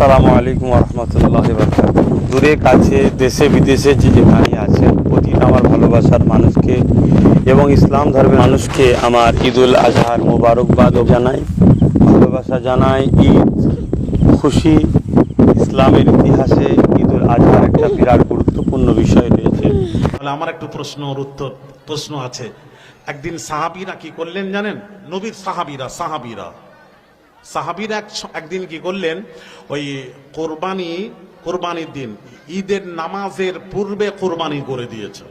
সালামু আলাইকুম রহমতুল্লাহ দূরে, কাছে, দেশে, বিদেশে যে যেখানে আছেন প্রতিটা আমার ভালোবাসার মানুষকে এবং ইসলাম ধর্মের মানুষকে আমার ঈদুল আজহার মোবারকবাদ জানাই, ভালোবাসা জানাই, ঈদ, খুশি, ইসলামের ইতিহাসে ঈদুল আজহার একটা বিরাট গুরুত্বপূর্ণ বিষয় রয়েছে। তাহলে আমার একটু প্রশ্ন ওর উত্তর, প্রশ্ন আছে। একদিন সাহাবিরা কি করলেন জানেন? নবীর সাহাবিরা সাহাবিরা। সাহাবিরা এক একদিন কি করলেন? ওই কোরবানি, কোরবানির দিন, ঈদের নামাজের পূর্বে কোরবানি করে দিয়েছে।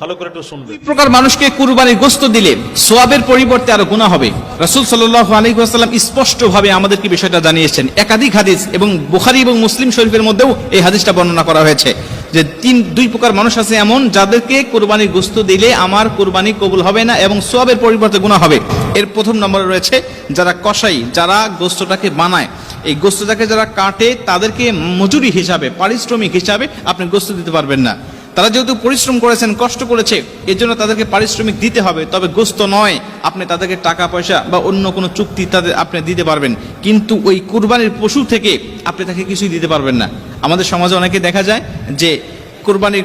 ভালো করে একটু শুনবে প্রকার মানুষকে কুরবানির গোস্ত দিলে সোয়াবের পরিবর্তে আরও গুণা হবে। রাসূল সাল্লাল্লাহু আলাইহি ওয়াসাল্লাম স্পষ্ট ভাবে আমাদেরকে বিষয়টা জানিয়েছেন। একাধিক হাদিস এবং বুখারী এবং মুসলিম শরীফের মধ্যেও এই হাদিসটা বর্ণনা করা হয়েছে। যে তিন, দুই প্রকার মানুষ আছে এমন যাদেরকে কোরবানির গোস্ত দিলে আমার কোরবানি কবুল হবে না এবং সোয়াবের পরিবর্তে গুণা হবে। এর প্রথম নম্বরে রয়েছে যারা কষাই যারা গোস্তটাকে বানায়। এই গোস্তটাকে যারা কাটে, তাদেরকে মজুরি হিসাবে, পারিশ্রমিক হিসাবে আপনি গোস্ত দিতে পারবেন না। তারা যেহেতু পরিশ্রম করেছেন, কষ্ট করেছে এর জন্য তাদেরকে পারিশ্রমিক দিতে হবে। তবে গোস্ত নয়, আপনি তাদেরকে টাকা, পয়সা বা অন্য কোনো চুক্তি তাদের আপনি দিতে পারবেন। কিন্তু ওই কুরবানির পশু থেকে আপনি তাকে কিছুই দিতে পারবেন না। আমাদের সমাজে অনেকে দেখা যায় যে কোরবানির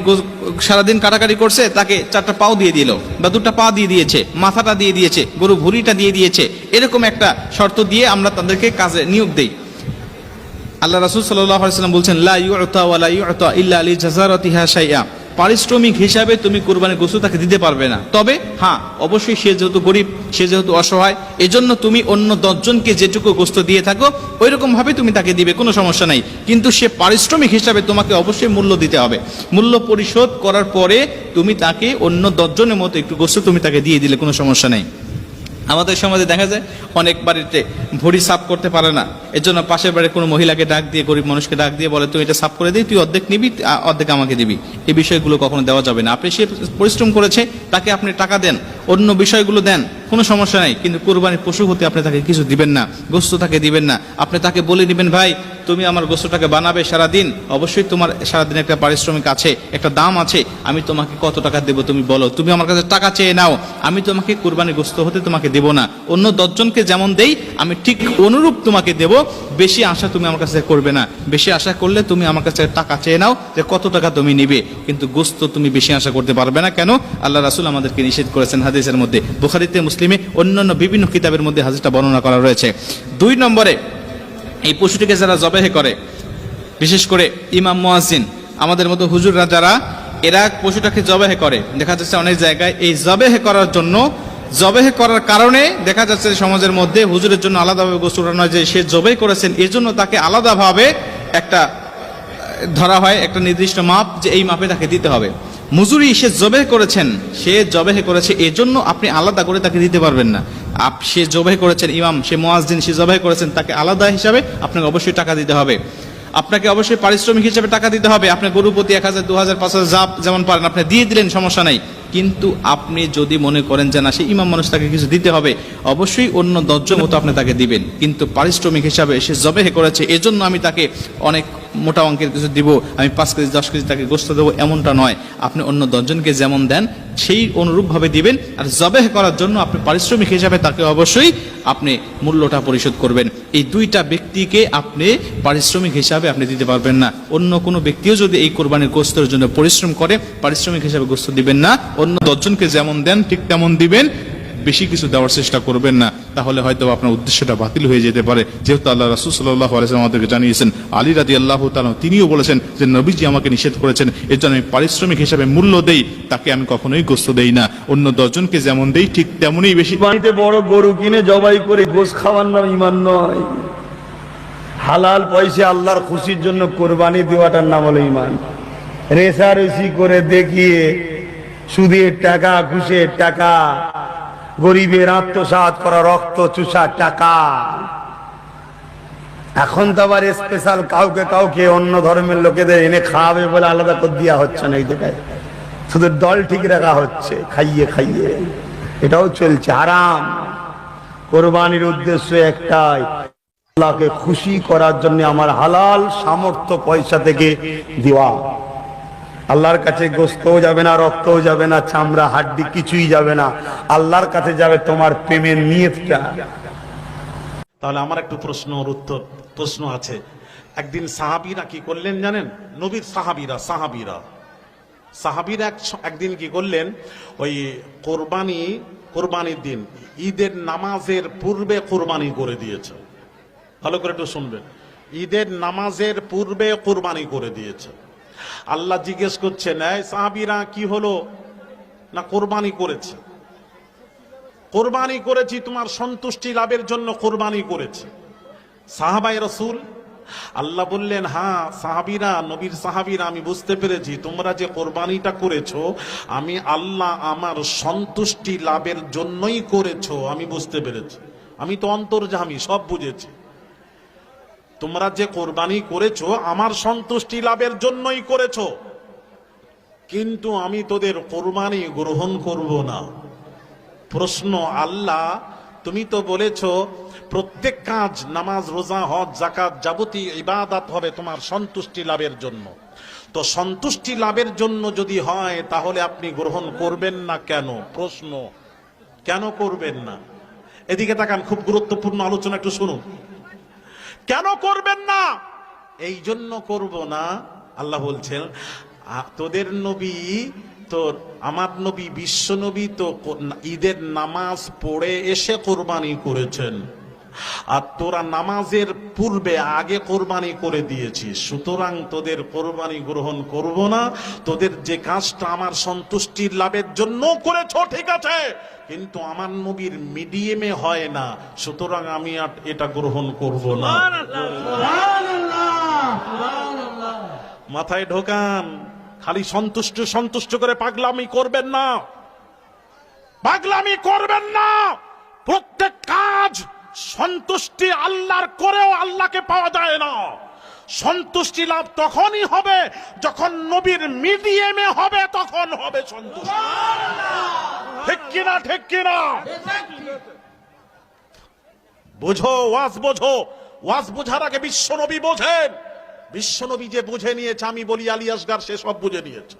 সারাদিন কাটাকাটি করছে, তাকে চারটা পাও দিয়ে দিল বা দুটা পা দিয়ে দিয়েছে, মাথাটা দিয়ে দিয়েছে, গরু ভুঁড়িটা দিয়ে দিয়েছে। এরকম একটা শর্ত দিয়ে আমরা তাদেরকে কাজে নিয়োগ দেই। আল্লাহ রাসূল সাল্লাম বলছেন পারিশ্রমিক হিসাবে তুমি কোরবানির গোসু তাকে দিতে পারবে না। তবে হ্যাঁ অবশ্যই সে যেহেতু গরিব, সে যেহেতু অসহায়, এজন্য তুমি অন্য দশজনকে যেটুকু গোস্ত দিয়ে থাকো ওই রকম ভাবে তুমি তাকে দিবে, কোনো সমস্যা নাই। কিন্তু সে পারিশ্রমিক হিসাবে তোমাকে অবশ্যই মূল্য দিতে হবে। মূল্য পরিশোধ করার পরে তুমি তাকে অন্য দশজনের মতো একটু গোস্ত তুমি তাকে দিয়ে দিলে, কোনো সমস্যা নেই। আমাদের সমাজে দেখা যায় অনেক বাড়িতে ভরি সাফ করতে পারে না। এর জন্য পাশের বাড়ির কোনো মহিলাকে ডাক দিয়ে, গরিব মানুষকে ডাক দিয়ে বলে, তুই এটা সাফ করে দিই তুই অর্ধেক নিবি অর্ধেক আমাকে দিবি। এই বিষয়গুলো কখনো দেওয়া যাবে না। আপনি সে পরিশ্রম করেছে, তাকে আপনি টাকা দেন, অন্য বিষয়গুলো দেন, কোনো সমস্যা নাই। কিন্তু কোরবানির পশু হতে আপনি তাকে কিছু দিবেন না, গোস্ত তাকে দিবেন না। আপনি তাকে বলে দিবেন, ভাই, তুমি আমার গোস্তটাকে বানাবে সারাদিন, অবশ্যই তোমার সারাদিন একটা পারিশ্রমিক আছে, একটা দাম আছে, আমি তোমাকে কত টাকা দেবো তুমি বলো। তুমি আমার কাছে টাকা চেয়ে নাও, আমি তোমাকে কোরবানি গোস্ত হতে তোমাকে দেবো না। অন্য দশজনকে যেমন দেই, আমি ঠিক অনুরূপ তোমাকে দেব। বেশি আশা তুমি আমার কাছে করবে না। বেশি আশা করলে তুমি আমার কাছে টাকা চেয়ে নাও যে কত টাকা তুমি নিবে। কিন্তু গোস্ত তুমি বেশি আশা করতে পারবে না। কেন? আল্লাহ রাসুল আমাদেরকে নিষেধ করেছেন হাদিসের মধ্যে। বুখারিতে, মুসলিমে অন্যান্য বিভিন্ন কিতাবের মধ্যে হাদিসটা বর্ণনা করা রয়েছে। দুই নম্বরে, এই পশুটিকে যারা জবেহে করে, বিশেষ করে ইমাম মুয়াজ্জিন, আমাদের মতো হুজুররা যারা, এরা পশুটাকে জবেহে করে। দেখা যাচ্ছে অনেক জায়গায় এই জবেহে করার জন্য জবেহে করার কারণে দেখা যাচ্ছে সমাজের মধ্যে হুজুরের জন্য আলাদাভাবে গোসল নয় যে সে জবে করেছেন এই জন্য তাকে আলাদাভাবে একটা ধরা হয়, একটা নির্দিষ্ট মাপ যে এই মাপে তাকে দিতে হবে। মজুরি সে জবে করেছেন, সে জবেহে করেছে, এজন্য আপনি আলাদা করে তাকে দিতে পারবেন না। আপ, সে জবে করেছেন ইমাম, সে মোয়াজদিন সে জবে করেছেন, তাকে আলাদা হিসাবে আপনাকে অবশ্যই টাকা দিতে হবে। আপনাকে অবশ্যই পারিশ্রমিক হিসেবে টাকা দিতে হবে। আপনি গরু প্রতি এক হাজার, দু হাজার, পাঁচ হাজার, যা যেমন পারেন, আপনি দিয়ে দিলেন, সমস্যা নাই। কিন্তু আপনি যদি মনে করেন যে না, সে ইমাম মানুষ তাকে কিছু দিতে হবে, অবশ্যই অন্য দশজন মতো আপনি তাকে দিবেন। কিন্তু পারিশ্রমিক হিসাবে সে জবেহে করেছে, এজন্য আমি তাকে অনেক মোটা অঙ্কের কিছু দিব, আমি পাঁচ কেজি, দশ কেজি তাকে গোস্ত দেবো, এমনটা নয়। আপনি অন্য দশজনকে যেমন দেন, সেই অনুরূপভাবে দিবেন। আর জবেহ করার জন্য আপনি পারিশ্রমিক হিসাবে তাকে অবশ্যই আপনি মূল্যটা পরিশোধ করবেন। এই দুইটা ব্যক্তিকে আপনি পারিশ্রমিক হিসাবে আপনি দিতে পারবেন না। অন্য কোনো ব্যক্তিও যদি এই কোরবানির গোস্তের জন্য পরিশ্রম করে, পারিশ্রমিক হিসাবে গোস্ত দিবেন না। অন্য দশজনকে যেমন দেন, ঠিক তেমন দিবেন। বেশি কিছু দেওয়ার চেষ্টা করবেন না। তাহলে হয়তো আপনার উদ্দেশ্যটা বাতিল হয়ে যেতে পারে। যেহেতু আল্লাহ রাসুল সাল্লাহ আলাইসালাম আমাদেরকে জানিয়েছেন, আলী রাদি আল্লাহ তালা তিনিও বলেছেন যে, নবীজি আমাকে নিষেধ করেছেন এর জন্য আমি পারিশ্রমিক হিসাবে মূল্য দেই, তাকে আমি কখনোই গোস্ত দেই না। অন্য দশজনকে যেমন দেই, ঠিক তেমনই বেশি বাড়িতে বড় গরু কিনে জবাই করে গোস খাওয়ার নাম ইমান নয়। হালাল পয়সা আল্লাহর খুশির জন্য কোরবানি দেওয়াটার নাম হলো ইমান রেসারেসি করে দেখিয়ে সুদের টাকা, ঘুষের টাকা, গরিবের আত্মসাৎ করা রক্ত চুষার টাকা। এখন তো আবার স্পেশাল কাউকে কাউকে অন্য ধর্মের লোকেদের এনে খাওয়াবে বলে আলাদা করে দেওয়া হচ্ছে না এই জায়গায় শুধু দল ঠিক রাখা হচ্ছে, খাইয়ে খাইয়ে। এটাও চলছে আরাম কোরবানির উদ্দেশ্য একটাই, আল্লাহকে খুশি করার জন্য আমার হালাল সামর্থ্য পয়সা থেকে দেওয়া। আল্লাহর কাছে গোস্তও যাবে না, রক্তও যাবে না, চামড়া, হাড্ডি কিছুই যাবে না। আল্লাহর কাছে যাবে তোমার প্রেমের নিয়তটা। তাহলে আমার একটু প্রশ্ন উত্তর, প্রশ্ন আছে। একদিন সাহাবিরা কি করলেন জানেন? নবীর সাহাবিরা সাহাবিরা। সাহাবিরা এক একদিন কি করলেন? ওই কোরবানি, কোরবানির দিন, ঈদের নামাজের পূর্বে কোরবানি করে দিয়েছে। ভালো করে একটু শুনবেন। ঈদের নামাজের পূর্বে কোরবানি করে দিয়েছে। আল্লাহ জিজ্ঞেস করছেন এই সাহাবিরা কি হলো? না কোরবানি করেছে? কোরবানি করেছি, তোমার সন্তুষ্টি লাভের জন্য কোরবানি করেছে। সাহাবাই রসুল? আল্লাহ বললেন হ্যাঁ সাহাবিরা, নবীর সাহাবিরা, আমি বুঝতে পেরেছি, তোমরা যে কোরবানিটা করেছ, আমি আল্লাহ আমার সন্তুষ্টি লাভের জন্যই করেছ, আমি বুঝতে পেরেছি। আমি তো অন্তর্জামী, সব বুঝেছি। তোমরা যে কোরবানি করেছ, আমার সন্তুষ্টি লাভের জন্যই করেছ। কিন্তু আমি তোদের কোরবানি গ্রহণ করব না। প্রশ্ন, আল্লাহ, তুমি তো বলেছ, প্রত্যেক কাজ, নামাজ, রোজা, হজ জাকাত যাবতীয় ইবাদাত হবে তোমার সন্তুষ্টি লাভের জন্য। তো সন্তুষ্টি লাভের জন্য যদি হয়, তাহলে আপনি গ্রহণ করবেন না কেন? প্রশ্ন, কেন করবেন না? এদিকে তাকান, খুব গুরুত্বপূর্ণ আলোচনা একটু শুনুন। কেন করবেন না? এই জন্য করব না, আল্লাহ বলছেন তোদের নবী, তোর, আমার নবী, বিশ্ব নবী তো ঈদের নামাজ পড়ে এসে কোরবানি করেছেন। আর তোরা নামাজের পূর্বে আগে কোরবানি করে দিয়েছি। সুতরাং তোদের কোরবানি গ্রহণ করব না। তোদের যে কাজটা আমার সন্তুষ্টির লাভের জন্য করেছ ঠিক আছে। কিন্তু আমার নবীর মিডিয়ামে হয় না। সুতরাং আমি আর এটা গ্রহণ করব না। মাথায় ঢোকান। খালি সন্তুষ্ট সন্তুষ্ট করে পাগলামি করবেন না। পাগলামি করবেন না। সন্তুষ্টি আল্লাহর করেও আল্লাহকে পাওয়া যায় না। সন্তুষ্টি লাভ তখনই হবে যখন নবীর মিডিয়ামে হবে, তখন হবে সন্তুষ্টি। ঠিক কিনা ঠিক কিনা? বোঝো, ওয়াজ বোঝো। ওয়াজ বোঝার আগে বিশ্বনবী বোঝেন। বিশ্বনবী যে বুঝে নিয়েছে, আমি বলি, আলী আসগার সে সব বুঝে নিয়েছে।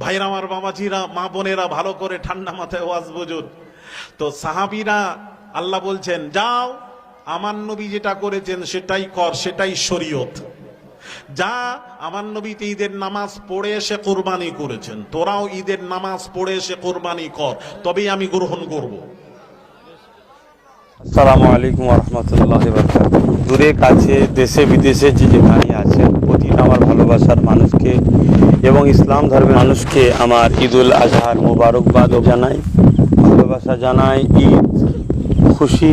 ভাইরা, আমার বাবাজিরা, মা বোনেরা, ভালো করে ঠান্ডা মাথায় ওয়াজ বুঝুন। তো সাহাবিরা আল্লাহ বলছেন, যাও, আমার নবী যেটা করেছেন সেটাই কর, সেটাই শরীয়ত। যা আমার নবীতে ঈদের নামাজ পড়ে এসে কোরবানি করেছেন, তোরাও ঈদের নামাজ পড়ে এসে কোরবানি কর, তবেই আমি গ্রহণ করব। আসসালামু আলাইকুম রহমতুল্লাহ দূরে, কাছে, দেশে, বিদেশে যে যেখানে আছেন প্রতিটা আমার ভালোবাসার মানুষকে এবং ইসলাম ধর্মের মানুষকে আমার ঈদুল আজহার মোবারকবাদ জানাই। ভালোবাসা জানাই, ঈদ খুশি,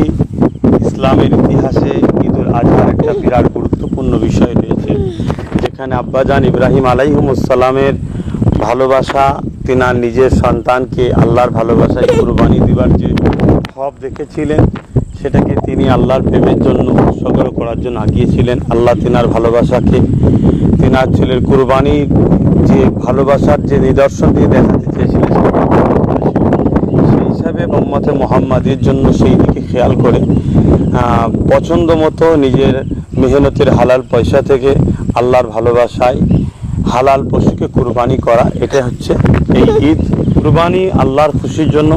ইসলামের ইতিহাসে ঈদুল আজহার একটা বিরাট গুরুত্বপূর্ণ বিষয় রয়েছে, যেখানে আব্বাজান ইব্রাহিম আলাইহুমুসালামের ভালোবাসা, তিনার নিজের সন্তানকে আল্লাহর ভালোবাসায় কুরবানি দিবার যে সব দেখেছিলেন, সেটাকে তিনি আল্লাহর প্রেমের জন্য উৎসর্গ করার জন্য আগিয়েছিলেন। আল্লাহ তিনার ভালোবাসাকে, তিনার ছেলের কুরবানির যে ভালোবাসার যে নিদর্শন দিয়ে দেখাতে চেয়েছিলেন সেটা পূরণ করেছিলেন। সেই হিসাবে মোহাম্মতে মোহাম্মদের জন্য সেই দিকে খেয়াল করে পছন্দ মতো নিজের মেহনতের হালাল পয়সা থেকে আল্লাহর ভালোবাসায় হালাল পশুকে কুরবানি করা এটা হচ্ছে এই ঈদ। কুরবানি আল্লাহর খুশির জন্য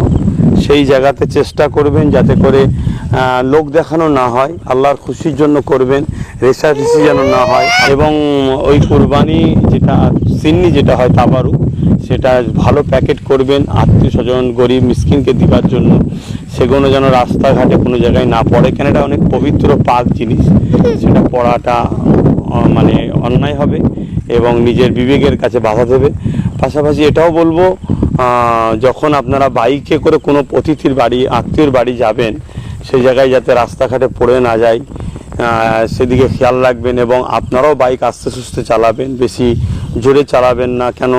সেই জায়গাতে চেষ্টা করবেন যাতে করে লোক দেখানো না হয়, আল্লাহর খুশির জন্য করবেন রেশারেশি যেন না হয়, এবং ওই কুরবানি যেটা, সিন্নি যেটা হয় তাবারু, সেটা ভালো প্যাকেট করবেন, আত্মীয় স্বজন, গরিব মিসকিনকে দিবার জন্য। সেগুলো যেন রাস্তাঘাটে কোনো জায়গায় না পড়ে। কেন এটা অনেক পবিত্র পাক জিনিস। সেটা পড়াটা মানে অন্যায় হবে এবং নিজের বিবেকের কাছে বাধা দেবে। পাশাপাশি এটাও বলব যখন আপনারা বাইকে করে কোনো অতিথির বাড়ি, আত্মীয়র বাড়ি যাবেন সেই জায়গায় যাতে রাস্তাঘাটে পড়ে না যায় সেদিকে খেয়াল রাখবেন এবং আপনারাও বাইক আস্তে সুস্থে চালাবেন, বেশি জোরে চালাবেন না কেন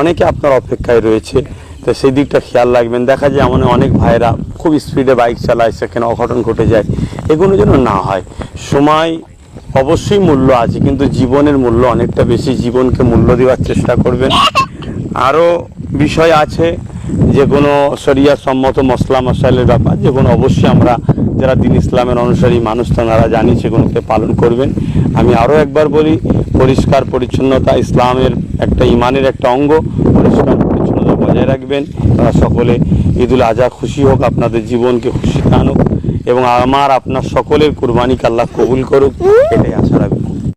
অনেকে আপনার অপেক্ষায় রয়েছে। তো সেই দিকটা খেয়াল রাখবেন। দেখা যায় এমন অনেক ভাইরা খুব স্পিডে বাইক চালায়, সেখানে অঘটন ঘটে যায়। এগুলো যেন না হয়। সময় অবশ্যই মূল্য আছে, কিন্তু জীবনের মূল্য অনেকটা বেশি। জীবনকে মূল্য দেওয়ার চেষ্টা করবেন। আরও বিষয় আছে। যে কোনো শরিয়া সম্মত মশলা মশাইলের ব্যাপার যেগুলো অবশ্যই আমরা যারা দিন ইসলামের অনুসারী মানুষ, তারা জানি সেগুলোকে পালন করবেন। আমি আরও একবার বলি, পরিষ্কার পরিচ্ছন্নতা ইসলামের একটা ইমানের একটা অঙ্গ। পরিষ্কার পরিচ্ছন্নতা বজায় রাখবেন। তারা সকলে ঈদুল আজহা খুশি হোক, আপনাদের জীবনকে খুশি আনুক এবং আমার, আপনার সকলের কুরবানিকে আল্লাহ কবুল করুক। এটাই আশা রাখি